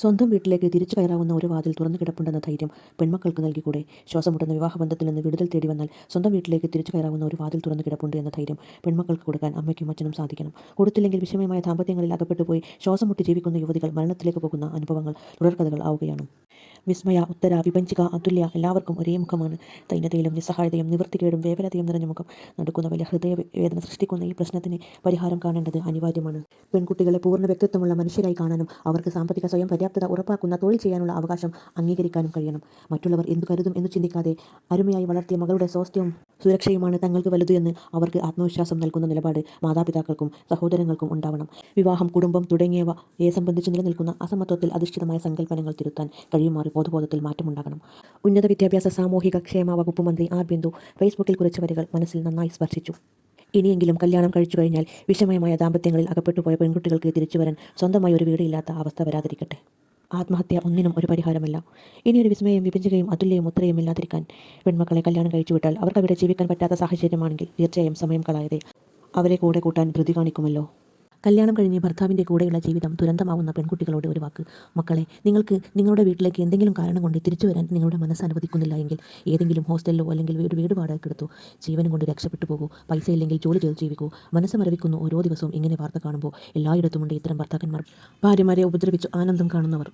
സ്വന്തം വീട്ടിലേക്ക് തിരിച്ചു കയറാവുന്ന ഒരു വാതിൽ തുറന്നു കിടപ്പുണ്ടെന്ന ധൈര്യം പെൺമക്കൾക്ക് നൽകിക്കൂടെ? ശ്വാസം മുട്ടുന്ന വിവാഹബന്ധത്തിൽ നിന്ന് വിടുതൽ തേടി വന്നാൽ സ്വന്തം വീട്ടിലേക്ക് തിരിച്ചു കയറാവുന്ന ഒരു വാതിൽ തുറന്നു കിടപ്പുണ്ട് എന്ന ധൈര്യം പെൺമക്കൾക്ക് കൊടുക്കാൻ അമ്മയ്ക്കും അച്ഛനും സാധിക്കണം. കൊടുത്തില്ലെങ്കിൽ വിഷമയമായ ദാമ്പത്യങ്ങളിൽ അകപ്പെട്ടു പോയി ശ്വാസം മുട്ടി ജീവിക്കുന്ന യുവതികൾ മരണത്തിലേക്ക് പോകുന്ന അനുഭവങ്ങൾ തുടർക്കഥകൾ ആവുകയാണ്. വിസ്മയ ഉത്തര വിഭജിക അതുല്യ എല്ലാവർക്കും ഒരേ മുഖമാണ്. ദൈനതയിലും നിസ്സഹായതയും നിവൃത്തികേടും വേവലതയും നിറഞ്ഞ മുഖം നടക്കുന്ന വലിയ ഹൃദയ വേദന സൃഷ്ടിക്കുന്ന ഈ പ്രശ്നത്തിന് പരിഹാരം കാണേണ്ടത് അനിവാര്യമാണ്. പെൺകുട്ടികളെ പൂർണ വ്യക്തിത്വമുള്ള മനുഷ്യരായി കാണാനും അവർക്ക് സാമ്പത്തിക സ്വയം പര്യാപ്തത ഉറപ്പാക്കുന്ന തൊഴിൽ ചെയ്യാനുള്ള അവകാശം അംഗീകരിക്കാനും കഴിയണം. മറ്റുള്ളവർ എന്തു കരുതും എന്ന് ചിന്തിക്കാതെ അരുമയായി വളർത്തിയ മകളുടെ സ്വാസ്ഥ്യവും സുരക്ഷയുമാണ് തങ്ങൾക്ക് വലുത് എന്ന് അവർക്ക് ആത്മവിശ്വാസം നൽകുന്ന നിലപാട് മാതാപിതാക്കൾക്കും സഹോദരങ്ങൾക്കും ഉണ്ടാവണം. വിവാഹം കുടുംബം തുടങ്ങിയവയെ സംബന്ധിച്ച് നിലനിൽക്കുന്ന അസമത്വത്തിൽ അധിഷ്ഠിതമായ സങ്കല്പനങ്ങൾ തിരുത്താൻ കഴിയുമാറി പൊതുബോധത്തിൽ മാറ്റമുണ്ടാകണം. ഉന്നത വിദ്യാഭ്യാസ സാമൂഹിക ക്ഷേമ വകുപ്പ് മന്ത്രി ആർ ബിന്ദു ഫേസ്ബുക്കിൽ കുറിച്ച വരികൾ മനസ്സിൽ നന്നായി സ്പർശിച്ചു. ഇനിയെങ്കിലും കല്യാണം കഴിച്ചു കഴിഞ്ഞാൽ വിഷമയമായ ദാമ്പത്യങ്ങളിൽ അകപ്പെട്ടു പോയ പെൺകുട്ടികൾക്ക് തിരിച്ചു വരാൻ സ്വന്തമായി ഒരു വീടില്ലാത്ത അവസ്ഥ വരാതിരിക്കട്ടെ. ആത്മഹത്യ ഒന്നിനും ഒരു പരിഹാരമല്ല. ഇനിയൊരു വിസ്മയം വിഭജിക്കുകയും അതുല്യം ഉത്തരയും ഇല്ലാതിരിക്കാൻ പെൺമക്കളെ കല്യാണം കഴിച്ചു വിട്ടാൽ അവർക്ക് അവിടെ ജീവിക്കാൻ പറ്റാത്ത സാഹചര്യമാണെങ്കിൽ തീർച്ചയായും സമയം കളയാതെ അവരെ കൂടെ കൂട്ടാൻ ധൃതി കാണിക്കുമല്ലോ. കല്യാണം കഴിഞ്ഞ് ഭർത്താവിന്റെ കൂടെയുള്ള ജീവിതം ദുരന്തമാവുന്ന പെൺകുട്ടികളോട് ഒരു വാക്ക്. മക്കളെ നിങ്ങൾക്ക് നിങ്ങളുടെ വീട്ടിലേക്ക് എന്തെങ്കിലും കാരണം കൊണ്ട് തിരിച്ചു വരാൻ നിങ്ങളുടെ മനസ്സ് അനുവദിക്കുന്നില്ല എങ്കിൽ ഏതെങ്കിലും ഹോസ്റ്റലിലോ അല്ലെങ്കിൽ ഒരു വീട് വാടകയ്ക്കെടുത്തു ജീവനും കൊണ്ട് രക്ഷപ്പെട്ടു പോകൂ പൈസ ഇല്ലെങ്കിൽ ജോലി ചെയ്ത് ജീവിക്കൂ. മനസ്സ് മരവിക്കുന്ന ഓരോ ദിവസവും ഇങ്ങനെ വാർത്ത കാണുമ്പോൾ എല്ലായിടത്തുമുണ്ട് ഇത്തരം ഭർത്താക്കന്മാർ ഭാര്യമാരെ ഉപദ്രവിച്ചു ആനന്ദം കാണുന്നവർ.